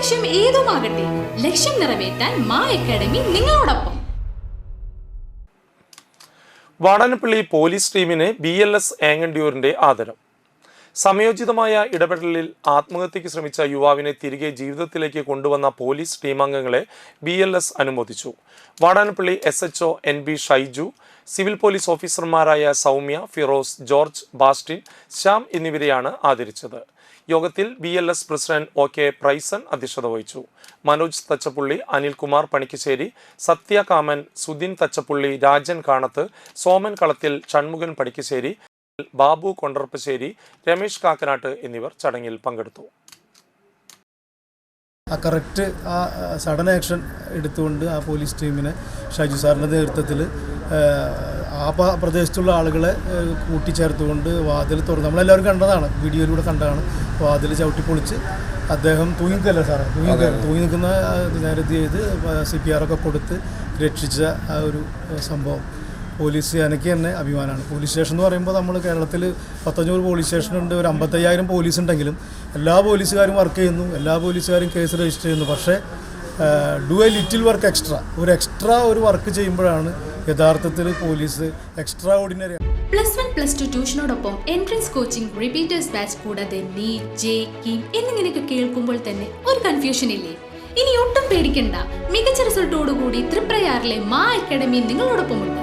ലക്ഷ്യം ഏതുമാകട്ടെ ലക്ഷ്യം നിറവേറ്റാൻ മാ അക്കാഡമി നിങ്ങളോടൊപ്പം. വാടാനപ്പള്ളി പോലീസ് ടീമിന് ബി എൽ എസ് ആദരം. സമയോചിതമായ ഇടപെടലിൽ ആത്മഹത്യക്ക് ശ്രമിച്ച യുവാവിനെ തിരികെ ജീവിതത്തിലേക്ക് കൊണ്ടുവന്ന പോലീസ് ടീമംഗങ്ങളെ ബി എൽ എസ് അനുമോദിച്ചു. Vadanappally S H O N B Shaiju civil police ഓഫീസർമാരായ സൗമ്യ ഫിറോസ് ജോർജ് ബാസ്റ്റിൻ ശ്യാം എന്നിവരെയാണ് ആദരിച്ചത്. യോഗത്തിൽ B L S president O K Prizon അധ്യക്ഷത വഹിച്ചു. മനോജ് തച്ചപ്പുള്ളി അനിൽകുമാർ പണിക്കശ്ശേരി സത്യകാമൻ സുദിൻ തച്ചപ്പുള്ളി രാജൻ കാണത്ത് സോമൻ കളത്തിൽ ഷൺമുഖൻ പണിക്കശ്ശേരി ബാബു കൊണ്ടർപ്പശ്ശേരി രമേശ് കാക്കനാട്ട് എന്നിവർ ചടങ്ങിൽ പങ്കെടുത്തു. ആ കറക്റ്റ് ആ സഡൻ ആക്ഷൻ എടുത്തുകൊണ്ട് ആ പോലീസ് ടീമിനെ ഷാജു സാറിന്റെ നേതൃത്വത്തിൽ ആ പ്രദേശത്തുള്ള ആളുകളെ കൂട്ടിച്ചേർത്തുകൊണ്ട് വാതിൽ തുറന്ന്. നമ്മളെല്ലാവരും കണ്ടതാണ് വീഡിയോയിലൂടെ കണ്ടതാണ്. വാതിൽ ചവിട്ടി പൊളിച്ച് അദ്ദേഹം തൂങ്ങിക്കല്ല സാറേ തൂങ്ങി തൂങ്ങി നിൽക്കുന്ന ആ, നേരത്തെ ചെയ്ത് സി പി ആർ ഒക്കെ കൊടുത്ത് രക്ഷിച്ച ആ ഒരു സംഭവം. പോലീസ് എനിക്ക് തന്നെ അഭിമാനമാണ്. പോലീസ് സ്റ്റേഷൻ എന്ന് പറയുമ്പോൾ നമ്മൾ കേരളത്തിൽ പത്തഞ്ഞൂറ് പോലീസ് സ്റ്റേഷനുണ്ട് ഒരു അമ്പത്തയ്യായിരം പോലീസ് ഉണ്ടെങ്കിലും എല്ലാ പോലീസുകാരും വർക്ക് ചെയ്യുന്നു എല്ലാ പോലീസുകാരും കേസ് രജിസ്റ്റർ ചെയ്യുന്നു. പക്ഷേ do a little work extra ഒരു എക്സ്ട്രാ ഒരു വർക്ക് ചെയ്യുമ്പോഴാണ് യഥാർത്ഥത്തിൽ police extraordinary plus one plus two ട്യൂഷനോടൊപ്പം entrance coaching repeaters batch കൂടാതെ നീറ്റ് ജെ കീം എന്നിങ്ങനെയൊക്കെ കേൾക്കുമ്പോൾ തന്നെ ഒരു കൺഫ്യൂഷൻ ഇല്ലേ? ഇനി ഒട്ടും പേടിക്കണ്ട. മികച്ച റിസൾട്ടോടുകൂടി തൃപ്രയാറിലെ മാ അക്കാഡമി നിങ്ങളോടൊപ്പമുണ്ട്.